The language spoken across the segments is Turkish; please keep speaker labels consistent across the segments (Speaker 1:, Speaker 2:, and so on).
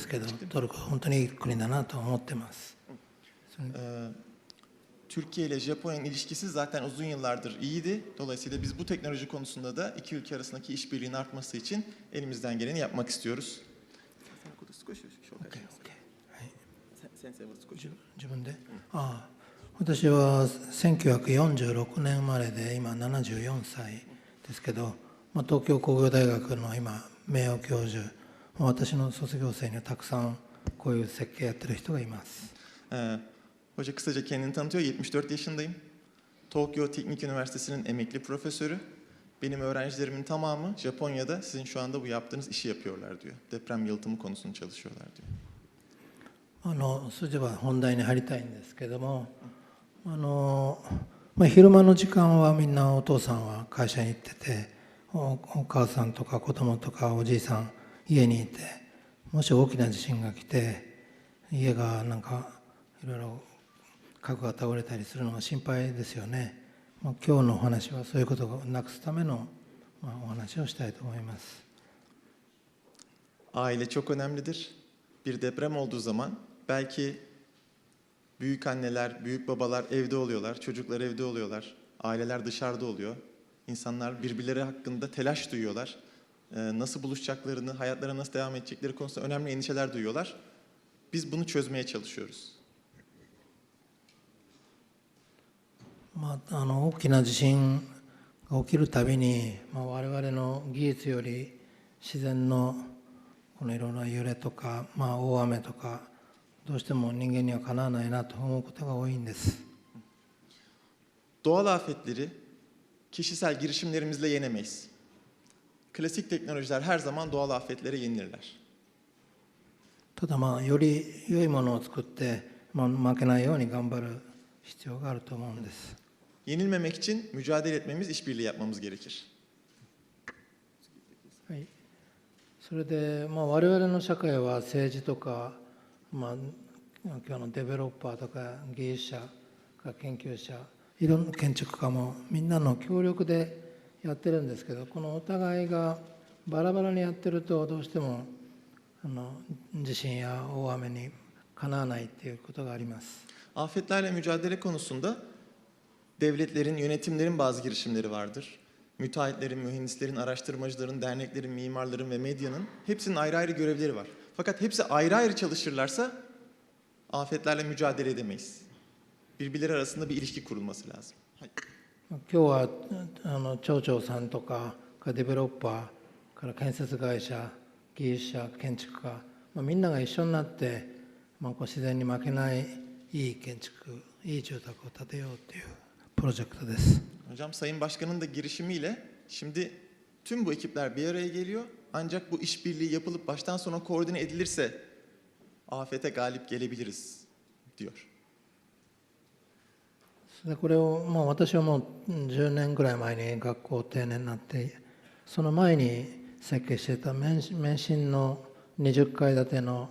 Speaker 1: ですけどトルコは本当にいい国だなと思ってます。
Speaker 2: Türkiye ile Japonya'nın ilişkisi zaten uzun yıllardır iyiydi. Dolayısıyla biz bu teknoloji konusunda da iki ülke arasındaki işbirliğinin artması için elimizden geleni yapmak istiyoruz.
Speaker 1: 自分で、ああ私は1946年生まれで今74歳ですけど、まあ、東京工業大学の今名誉教授まあ私の卒業生にはたくさんこういう設計やってる人がいます
Speaker 2: Ee, hoca kısaca kendini tanıtıyor. 74 yaşındayım. Tokyo Teknik Üniversitesi'nin emekli profesörü. Benim öğrencilerimin tamamı Japonya'da sizin şu anda bu yaptığınız işi yapıyorlar diyor. Deprem yalıtımı konusunu çalışıyorlar diyor.
Speaker 1: あのそれでは本題に入りたいんですけどもあの、まあ、昼間の時間はみんなお父さんは会社に行ってておお母さんとか子供とかおじいさん家にいてもし大きな地震が来て家がなんかいろいろ家具が倒れたりするのが心配ですよね、まあ、今日のお話はそういうことをなくすための、まあ、お話をしたいと思います
Speaker 2: Aile çok önemlidir. Bir deprem olduğu zaman belki büyük anneler, büyük babalar evde oluyorlar, çocuklar evde oluyorlar, aileler dışarıda oluyor. İnsanlar birbirleri hakkında telaş duyuyorlar. Ee, Nasıl buluşacaklarını, hayatlara nasıl devam edecekleri konusunda önemli endişeler duyuyorlar. Biz bunu çözmeye çalışıyoruz.
Speaker 1: まあ、あの大きな地震が起きるたびに、まあ、我々の技術より自然のこのいろんな揺れとか、まあ、大雨とかどうしても人間にはかなわないなと思うことが多いんです。
Speaker 2: Doğal afetleri kişisel girişimlerimizle yenemeyiz. Klasik teknolojiler her zaman doğal afetlere yenilirler.
Speaker 1: ただまあより良いものを作って、まあ、負けないように頑張る必要があると思うんです。
Speaker 2: Yenilmemek için mücadele etmemiz, işbirliği yapmamız gerekir.
Speaker 1: はい、それで、まあ、我々の社会は政治とか、まあ、今日のデベロッパーとか技術者研究者いろんな建築家もみんなの協力で やってるんですけどこのお互いがバラバラにやってるとどうしてもあの地震や大雨にかなわないっていうことがあります。
Speaker 2: Afetlerle mücadele konusunda devletlerin, yönetimlerin bazı girişimleri vardır. Müteahhitlerin, mühendislerin, araştırmacıların, derneklerin, mimarların ve medyanın hepsinin ayrı ayrı görevleri var. Fakat hepsi ayrı ayrı çalışırlarsa afetlerle mücadele edemeyiz. Birbirleri arasında bir ilişki kurulması lazım.
Speaker 1: 今日はあの町長さんとかデベロッパーから建設会社技術者建築家、まあ、みんなが一緒になって、まあ、こう自然に負けないいい建築いい住宅を建てようというプロジェクトです。
Speaker 2: Hocam Sayın Başkan'ın da girişimiyle şimdi tüm bu ekipler bir araya geliyor. Ancak bu işbirliği yapılıp baştan sona koordine edilirse afete galip gelebiliriz diyor.
Speaker 1: でこれを、まあ、私はもううん10年ぐらい前に学校定年になってその前に設計してた免免震の20階建ての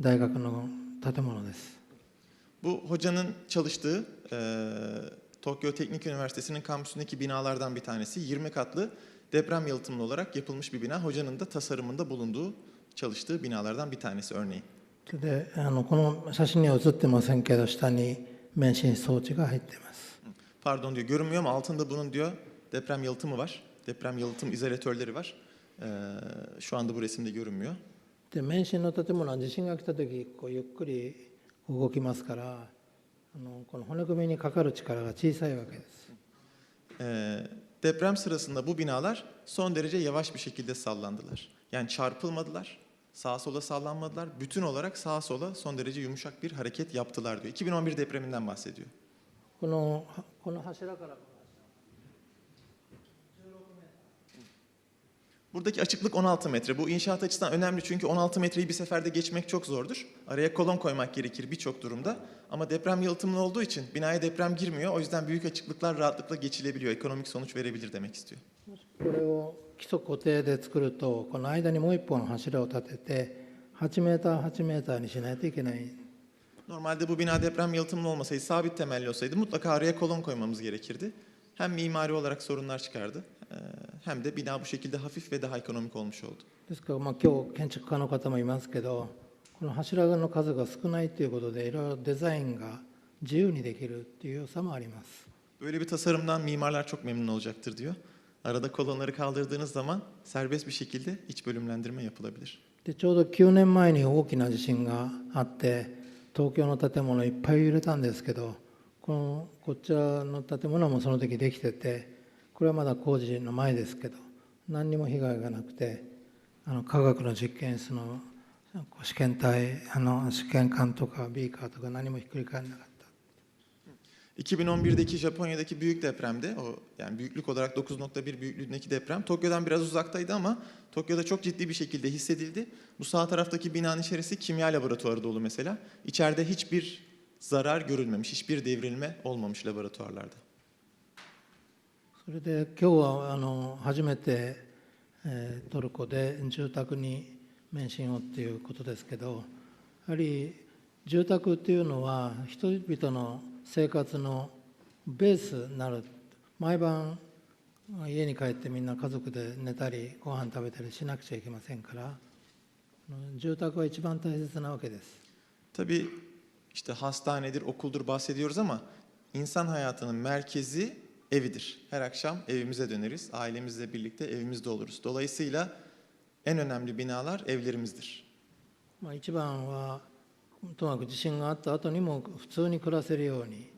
Speaker 1: 大学の建物です。
Speaker 2: Bu hocanın çalıştığı eee Tokyo Teknik Üniversitesi'nin kampüsündeki binalardan bir tanesi 20 katlı deprem yalıtımlı olarak yapılmış bir bina. Hocanın da tasarımında bulunduğu, çalıştığı binalardan bir tanesi
Speaker 1: れであのこの写真には写ってませんけど下に 免震装置が入っています。
Speaker 2: Pardon diyor görünmüyor ama altında bunun diyor deprem yalıtımı var. Deprem yalıtım izolatörleri var. Eee, şu anda bu resimde görünmüyor.
Speaker 1: で免震の建物は地震が来た時こうゆっくり動きますからあのこの骨組みにかかる力が小さいわけです。
Speaker 2: Eee, deprem sırasında bu binalar son derece yavaş bir şekilde sallandılar. Yani çarpılmadılar, sağa sola sallanmadılar. Bütün olarak sağa sola son derece yumuşak bir hareket yaptılar diyor. 2011 depreminden bahsediyor.
Speaker 1: Bunu, bunu
Speaker 2: Buradaki açıklık 16 metre. Bu inşaat açısından önemli çünkü 16 metreyi bir seferde geçmek çok zordur. Araya kolon koymak gerekir birçok durumda. Ama deprem yalıtımlı olduğu için binaya deprem girmiyor. O yüzden büyük açıklıklar rahatlıkla geçilebiliyor. Ekonomik sonuç verebilir demek istiyor.
Speaker 1: 基礎固定で作るとこの間にもう一本柱を立てて8メーター8メーターにしないといけない
Speaker 2: Normalde bu bina deprem yalıtımlı olmasaydı, sabit temelli olsaydı mutlaka araya kolon koymamız gerekirdi. Hem mimari olarak sorunlar çıkardı, hem de bina bu şekilde hafif ve daha ekonomik olmuş oldu.
Speaker 1: ですからまあ今日建築家の方もいますけどこの柱の数が少ないということでいろいろデザインが自由にできるっていう良さもあります
Speaker 2: Böyle bir tasarımdan mimarlar çok memnun olacaktır diyor. Arada kolonları kaldırdığınız zaman serbest bir şekilde iç bölümlendirme yapılabilir.
Speaker 1: でちょうど9年前に大きな地震があって東京の建物いっぱい揺れたんですけどこのこちらの建物もその時できててこれはまだ工事の前ですけど何にも被害がなくてあの科学の実験室の試験体あの試験管とかビーカーとか何もひっくり返らなかった
Speaker 2: 2011'deki Japonya'daki büyük depremde, o yani büyüklük olarak 9.1 büyüklüğündeki deprem Tokyo'dan biraz uzaktaydı ama Tokyo'da çok ciddi bir şekilde hissedildi. Bu sağ taraftaki binanın içerisi kimya laboratuvarı dolu mesela. İçeride hiçbir zarar görülmemiş, hiçbir devrilme olmamış laboratuvarlarda.
Speaker 1: それで今日はあの初めて、えートルコで住宅に免震をっていうことですけどやはり住宅っていうのは人々の 生活のベースになる毎晩家に帰ってみんな家族で寝たりご飯食べたりしなくちゃいけませんからあの住宅は一番大切なわけです
Speaker 2: Tabii işte hastanedir, okuldur bahsediyoruz ama insan hayatının merkezi evidir. Her akşam evimize döneriz, ailemizle birlikte evimizde oluruz. Dolayısıyla en önemli binalar evlerimizdir.
Speaker 1: まあ、一番は ともかく地震があった後にも普通に暮らせるように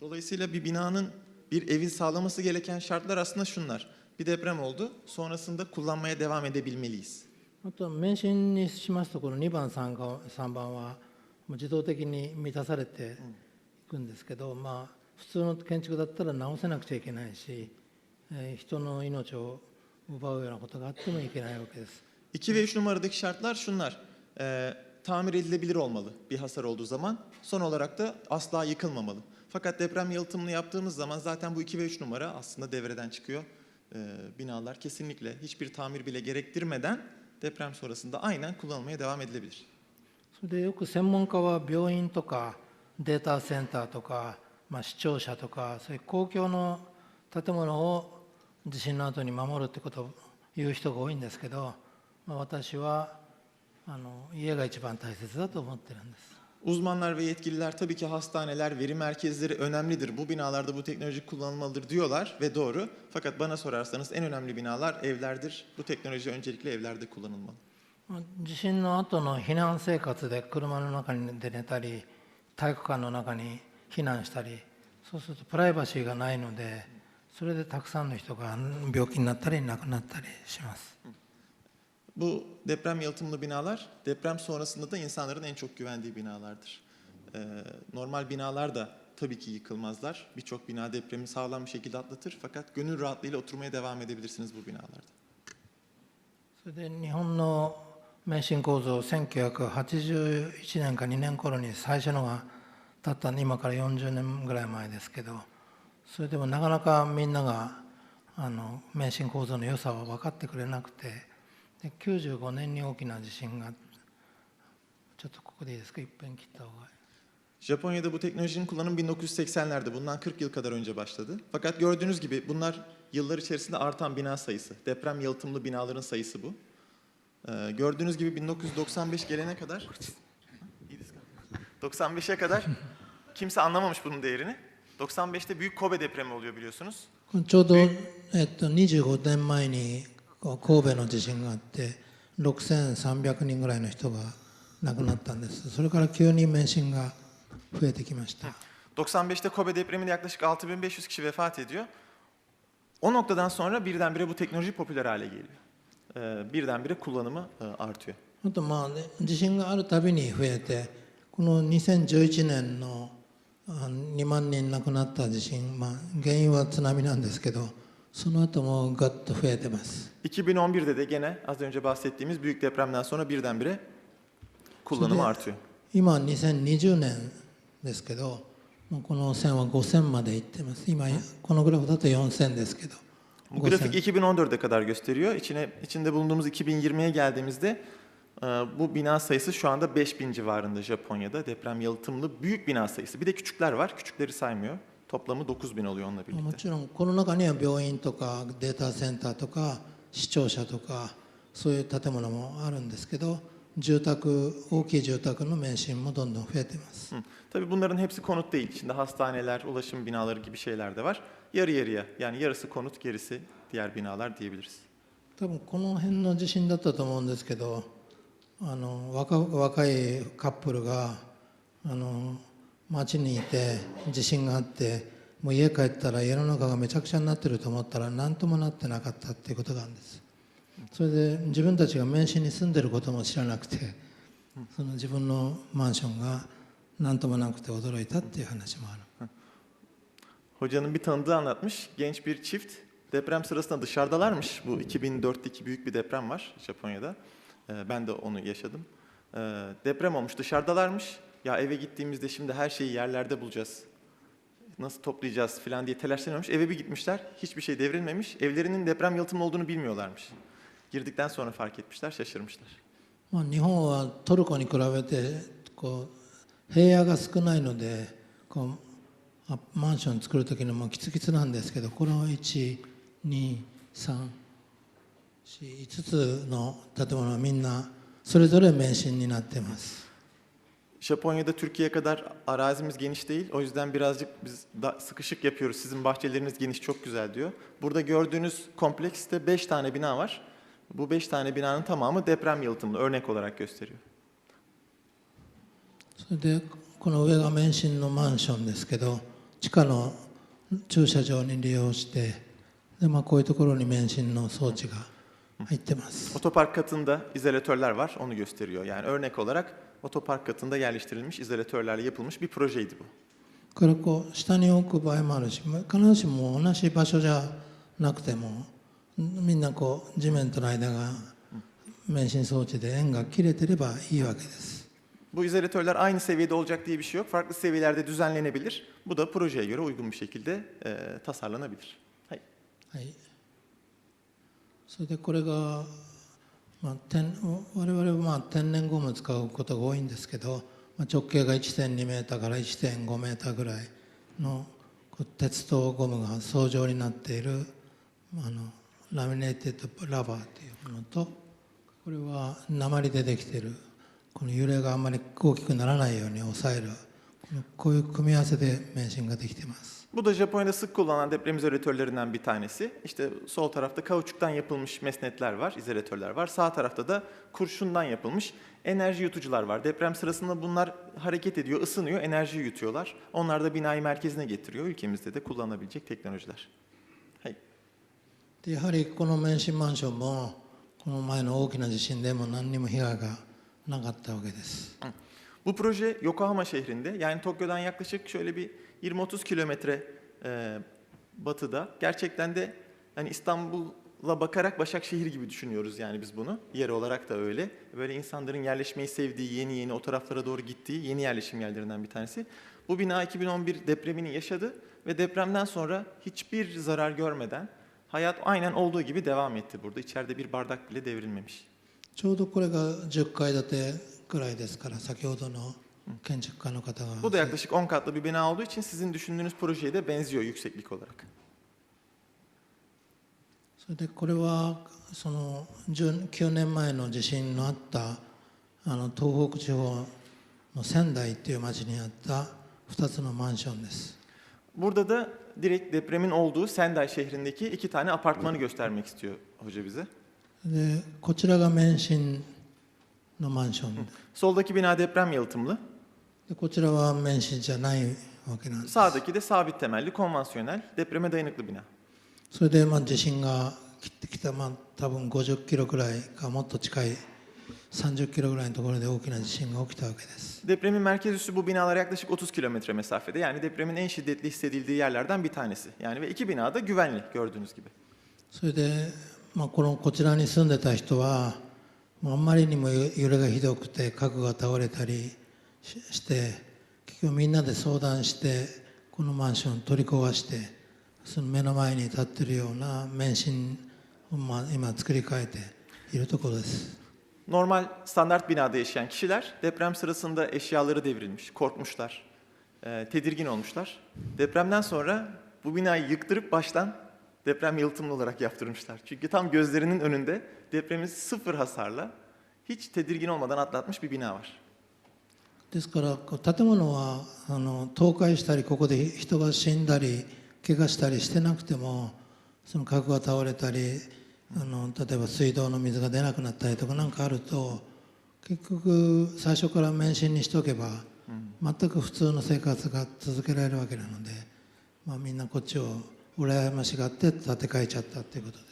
Speaker 2: Dolayısıyla bir binanın, bir evin sağlaması gereken şartlar aslında şunlar. Bir deprem oldu, sonrasında kullanmaya devam edebilmeliyiz.
Speaker 1: あとは免震にしますとこの2番 3, 番3番は自動的に満たされていくんですけど、まあ普通の建築だったら直せなくちゃいけないし、えー人の命を奪うようなことがあってもいけないわけです。
Speaker 2: 2 ve 3 numaradaki şartlar şunlar. Ee, tamir edilebilir olmalı bir hasar olduğu zaman. Son olarak da asla yıkılmamalı. Fakat deprem yalıtımını yaptığımız zaman zaten bu 2 ve 3 numara aslında devreden çıkıyor. Ee, binalar kesinlikle hiçbir tamir bile gerektirmeden deprem sonrasında aynen kullanılmaya devam edilebilir.
Speaker 1: それでよく専門家は病院とかデータセンターとか、まあ、市庁舎とかそういう公共の建物を地震の後に守るってことを言う人が多いんですけど、まあ、私は あの家が一番大切だと思ってるんです。
Speaker 2: Uzmanlar ve yetkililer tabii ki hastaneler, veri merkezleri önemlidir. Bu binalarda bu teknoloji kullanılmalıdır diyorlar ve doğru. Fakat bana sorarsanız en önemli binalar evlerdir. Bu teknoloji öncelikle evlerde kullanılmalı.
Speaker 1: まあ地震の後の避難生活で車の中で寝たり体育館の中に避難したりそうするとプライバシーがないのでそれでたくさんの人が病気になったり亡くなったりします。
Speaker 2: Bu deprem yalıtımlı binalar deprem sonrasında da insanların en çok güvendiği binalardır. Ee, normal binalar da tabii ki yıkılmazlar. Birçok bina depremi sağlam bir şekilde atlatır fakat gönül rahatlığıyla oturmaya devam edebilirsiniz bu binalarda.
Speaker 1: それで日本の免震構造1981年か2年頃に最初のが建った今から40年ぐらい前ですけどそれでもなかなかみんながあの免震構造の良さは分かってくれなくて で95年に大きな地震がちょっとここでいいですかいっぺん切った方が
Speaker 2: Japonya'da bu teknolojinin kullanımı 1980'lerde bundan 40 yıl kadar önce başladı. Fakat gördüğünüz gibi bunlar yıllar içerisinde artan bina sayısı. Deprem yalıtımlı binaların sayısı bu. Ee, gördüğünüz gibi 1995 gelene kadar 95'e kadar kimse anlamamış bunun değerini. 95'te büyük Kobe depremi oluyor biliyorsunuz.
Speaker 1: ちょうど、えっと、25年前にこう 神戸の地震があって6300人ぐらいの人が亡くなったんですそれから急に免震が増えてきました
Speaker 2: 95'te Kobe depreminde yaklaşık 6500 kişi vefat ediyor. O noktadan sonra birdenbire bu teknoloji popüler hale geliyor. Ee, birdenbire kullanımı e, artıyor.
Speaker 1: あとまあ、ね、地震があるたびに増えてこの2011年のあ2万人亡くなった地震、まあ、原因は津波なんですけどその後もガッと増えてます
Speaker 2: 2011'de de gene az önce bahsettiğimiz büyük depremden sonra birdenbire kullanımı artıyor.
Speaker 1: 今2020年ですけどもうこの線は5000までいってます今このグラフだと4000ですけど
Speaker 2: Bu grafik 2014'e kadar gösteriyor. İçine içinde bulunduğumuz 2020'ye geldiğimizde e, bu bina sayısı şu anda 5000 civarında Japonya'da deprem yalıtımlı büyük bina sayısı. Bir de küçükler var. Küçükleri saymıyor. Toplamı 9000 oluyor onunla
Speaker 1: も
Speaker 2: birlikte.
Speaker 1: ちろんこの中には病院とかデータセンターとか市庁舎とかそういう建物もあるんですけど 住宅大きい住宅の免震もどんどん増えています
Speaker 2: Hı. Tabii bunların hepsi konut değil. İçinde hastaneler, ulaşım binaları gibi şeyler de var. Yarı yarıya yani yarısı konut, gerisi diğer binalar diyebiliriz.
Speaker 1: 多分この辺の地震だったと思うんですけどあの若若いカップルがあの 町にいて地震があってもう家帰ったら家の中がめちゃくちゃになってると思ったら何ともなってなかったっていうことがあるんですそれで自分たちが免震に住んでることも知らなくてその自分のマンションが何ともなくて驚いたっていう話もある
Speaker 2: Hocanın bir tanıdığı anlatmış. Genç bir çift deprem sırasında dışarıdalarmış. Bu 2004'teki büyük bir deprem var Japonya'da. Ben de onu yaşadım. Deprem olmuş dışarıdalarmış. Ya eve gittiğimizde şimdi her şeyi yerlerde bulacağız. Nasıl toplayacağız falan diye telaşlanıyormuş. Eve bir gitmişler. Hiçbir şey devrilmemiş. Evlerinin deprem yalıtımlı olduğunu bilmiyorlarmış. Girdikten sonra fark etmişler, şaşırmışlar.
Speaker 1: まあ、日本はトルコに比べてこう平野が少ないのでこうあマンション作る時にもキツキツなんですけどこの12345つの建物はみんなそれぞれ免震になってます。
Speaker 2: Japonya'da Türkiye kadar arazimiz geniş değil. O yüzden birazcık biz da sıkışık yapıyoruz. Sizin bahçeleriniz geniş, çok güzel diyor. Burada gördüğünüz komplekste 5 tane bina var. Bu 5 tane binanın tamamı deprem yalıtımlı örnek olarak gösteriyor.
Speaker 1: それでこの上が免震のマンションですけど地下の駐車場に利用してで、まあ、こういうところに免震の装置が入ってます。
Speaker 2: Otopark katında izolatörler var, onu gösteriyor. Yani örnek olarak otopark katında yerleştirilmiş izolatörlerle yapılmış bir projeydi bu.
Speaker 1: これこう下に置く場合もあるし必ずしも同じ場所じゃなくてもみんなこう地面との間が免震装置で円が切れてればいいわけです。
Speaker 2: Bu izolatörler aynı seviyede olacak diye bir şey yok. Farklı seviyelerde düzenlenebilir. Bu da projeye göre uygun bir şekilde e, tasarlanabilir. Hayır.
Speaker 1: はい、それでこれが、 まあ、天我々はまあ天然ゴムを使うことが多いんですけど、まあ、直径が1.2メーターから1.5メーターぐらいの鉄とゴムが層状になっているあのラミネーテッドラバーというものとこれは鉛でできている。この揺れがあんまり大きくならないように抑える。このこういう組み合わせで免震ができています。
Speaker 2: Bu da Japonya'da sık kullanılan deprem izolatörlerinden bir tanesi. İşte sol tarafta kauçuktan yapılmış mesnetler var, izolatörler var. Sağ tarafta da kurşundan yapılmış enerji yutucular var. Deprem sırasında bunlar hareket ediyor, ısınıyor, enerjiyi yutuyorlar. Onlar da binayı merkezine getiriyor. Ülkemizde de kullanılabilecek teknolojiler. Hayır.
Speaker 1: でやはりこの免震マンションもこの前の大きな地震でも何にも被害がなかったわけです。
Speaker 2: Bu proje Yokohama şehrinde yani Tokyo'dan yaklaşık şöyle bir 20-30 kilometre e, batıda. Gerçekten de hani İstanbul'a bakarak Başakşehir gibi düşünüyoruz yani biz bunu. Yer olarak da öyle. Böyle insanların yerleşmeyi sevdiği, yeni yeni o taraflara doğru gittiği yeni yerleşim yerlerinden bir tanesi. Bu bina 2011 depremini yaşadı ve depremden sonra hiçbir zarar görmeden hayat aynen olduğu gibi devam etti burada. İçeride bir bardak bile devrilmemiş.
Speaker 1: ちょうどこれが10階建てくらいですから先ほどの建築家の方が
Speaker 2: Bu da yaklaşık 10 katlı bir bina olduğu için sizin düşündüğünüz projeye de benziyor yükseklik olarak.
Speaker 1: それでこれはその9年前の地震のあったあの東北地方の仙台っていう町にあった2つのマンションです
Speaker 2: Burada da direkt depremin olduğu Sendai şehrindeki iki tane apartmanı göstermek istiyor hoca bize.
Speaker 1: でこちらが免震のマンションで
Speaker 2: Soldaki bina deprem yalıtımlı,
Speaker 1: で こちらは免震じゃないわけなんです
Speaker 2: sağdaki de sabit temelli, konvansiyonel, depreme dayanıklı bina.
Speaker 1: それでまあ地震が切ってきた、まあ、多分50キロくらいかもっと近い30キロぐらいのところで大きな地震が起きたわけです。
Speaker 2: Depremin merkez üssü bu binalara yaklaşık 30 kilometre mesafede. Yani depremin en şiddetli hissedildiği yerlerden bir tanesi. Yani ve iki bina da güvenli gördüğünüz gibi.
Speaker 1: それで、まあ、このこちらに住んでた人はもうあんまりにも揺れがひどくて家具が倒れたりしして結局みんなで相談してこのマンションを取り壊してその目の前に立ってるような免震を、まあ、今作り変えているところです。
Speaker 2: Normal standart binada yaşayan kişiler deprem sırasında eşyaları devrilmiş, korkmuşlar, e, tedirgin olmuşlar. Depremden sonra bu binayı yıktırıp baştan deprem yalıtımlı olarak yaptırmışlar. Çünkü tam gözlerinin önünde depremiz sıfır hasarla hiç tedirgin olmadan atlatmış bir bina var.
Speaker 1: ですから建物はあの倒壊したりここで人が死んだり怪我したりしてなくてもその家具が倒れたりあの例えば水道の水が出なくなったりとか何かあると結局最初から免震にしておけば全く普通の生活が続けられるわけなので、まあ、みんなこっちを羨ましがって建て替えちゃったっていうことです。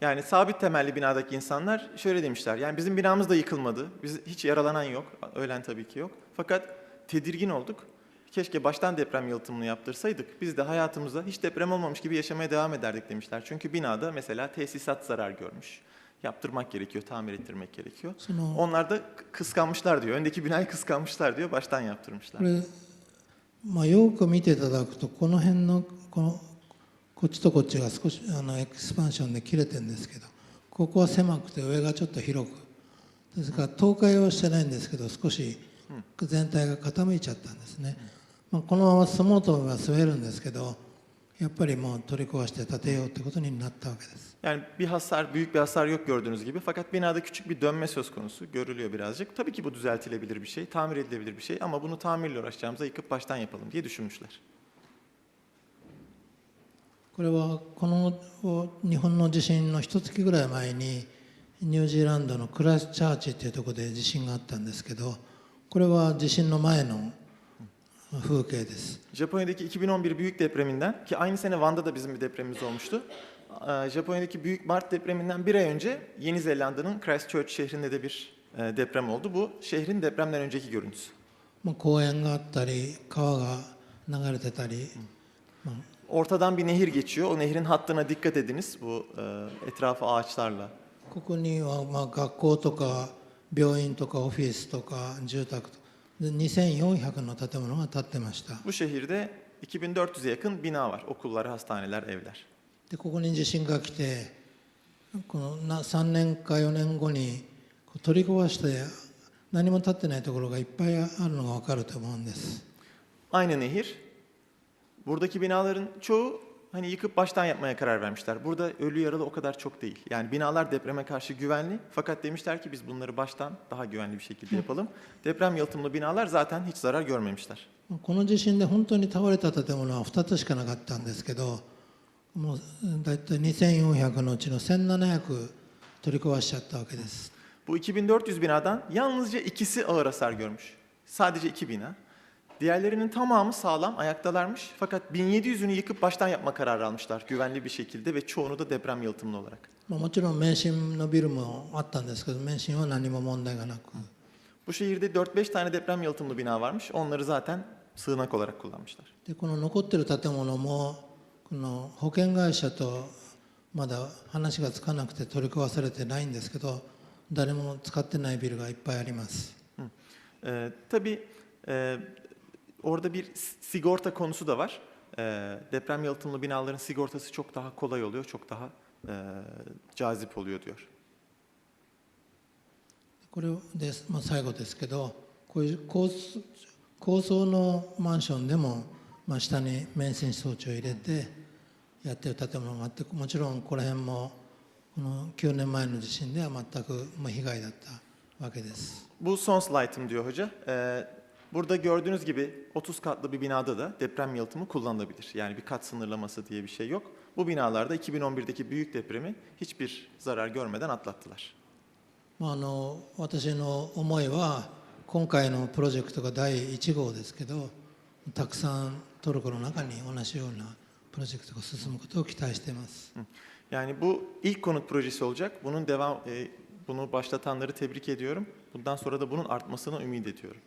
Speaker 2: Yani sabit temelli binadaki insanlar şöyle demişler. Yani bizim binamız da yıkılmadı. Biz hiç yaralanan yok. Ölen tabii ki yok. Fakat tedirgin olduk. Keşke baştan deprem yalıtımını yaptırsaydık. Biz de hayatımızda hiç deprem olmamış gibi yaşamaya devam ederdik demişler. Çünkü binada mesela tesisat zarar görmüş. Yaptırmak gerekiyor, tamir ettirmek gerekiyor.
Speaker 1: その
Speaker 2: Onlar da kıskanmışlar diyor. Öndeki binayı kıskanmışlar diyor. Baştan
Speaker 1: こ
Speaker 2: yaptırmışlar.
Speaker 1: れ、まあ、よく見ていただくとこの辺のこの こっちとこっちが少しあのエクスパンションで切れてるんですけどここは狭くて上がちょっと広くですから倒壊はしてないんですけど少し全体が傾いちゃったんですね、まあ、このまま住もうと思えば住めるんですけどやっぱりもう取り壊して建てようってことになったわけです
Speaker 2: Yani bir hasar, büyük bir hasar yok gördüğünüz gibi. Fakat binada küçük bir dönme söz konusu. Görülüyor birazcık. Tabii ki bu düzeltilebilir bir şey, tamir edilebilir bir şey. Ama bunu tamirle uğraşacağımıza yıkıp baştan yapalım diye düşünmüşler.
Speaker 1: これはこの日本の地震の一月ぐらい前にニュージーランドのクライストチャーチっていうところで地震があったんですけどこれは地震の前の風景です
Speaker 2: Japonya'daki 2011 büyük depreminden ki aynı sene Van'da da bizim bir depremimiz olmuştu. Ee, Japonya'daki büyük Mart depreminden bir ay önce Yeni Zelanda'nın Christchurch şehrinde de bir e, deprem oldu. Bu şehrin depremden önceki görüntüsü.
Speaker 1: まあ公園があったり川が流れてたり、まあ
Speaker 2: Ortadan bir nehir geçiyor. O nehrin hattına dikkat ediniz. Bu e, etrafı ağaçlarla.
Speaker 1: ここにはまあ学校とか病院とかオフィスとか住宅とで2400の建物が建ってました
Speaker 2: Bu şehirde 2400'e yakın bina var. Okullar, hastaneler, evler.
Speaker 1: でここに地震が来てこのな3年か4年後にこう取り壊して何も建ってないところがいっぱいあるのが分かると思うんです
Speaker 2: Aynı nehir. Buradaki binaların çoğu hani yıkıp baştan yapmaya karar vermişler. Burada ölü yaralı o kadar çok değil. Yani binalar depreme karşı güvenli. Fakat demişler ki biz bunları baştan daha güvenli bir şekilde yapalım. Deprem yalıtımlı binalar zaten hiç zarar görmemişler.
Speaker 1: この地震で本当に倒れた建物は2つしかなかったんですけどもうだいたい2400のうちの1700取り壊しちゃったわけです
Speaker 2: Bu 2400 binadan yalnızca ikisi ağır hasar görmüş. Sadece iki bina. Diğerlerinin tamamı sağlam, ayaktalarmış. Fakat 1700'ünü yıkıp baştan yapma kararı almışlar güvenli bir şekilde ve çoğunu da deprem yalıtımlı olarak.
Speaker 1: まあもちろん免震のビルもあったんですけど免震は何も問題がなく
Speaker 2: Bu şehirde 4-5 tane deprem yalıtımlı bina varmış. Onları zaten sığınak olarak kullanmışlar.
Speaker 1: でこの残ってる建物もこの保険会社とまだ話がつかなくて取り壊されてないんですけど誰も使ってないビルがいっぱいあります
Speaker 2: Ee, tabii e, orada bir s- sigorta konusu da var. Ee, deprem yalıtımlı binaların sigortası çok daha kolay oluyor, çok daha e, cazip oluyor diyor.
Speaker 1: これで、まあ、最後ですけどこういう高層高層のマンションでも、まあ、下に免震装置を入れてやってる建物があってもちろんこの辺もこの9年前の地震では全くまあ被害だったわけです。
Speaker 2: Bu son slaytım diyor hoca. Ee, burada gördüğünüz gibi 30 katlı bir binada da deprem yalıtımı kullanılabilir. Yani bir kat sınırlaması diye bir şey yok. Bu binalarda 2011'deki büyük depremi hiçbir zarar görmeden atlattılar.
Speaker 1: まあ、あの私の思いは今回のプロジェクトが第1号ですけどたくさんトルコの中に同じようなプロジェクトが進むことを期待しています。
Speaker 2: Yani bu ilk konut projesi olacak. Bunun devam e, bunu başlatanları tebrik ediyorum. Bundan sonra da bunun artmasını ümit ediyorum.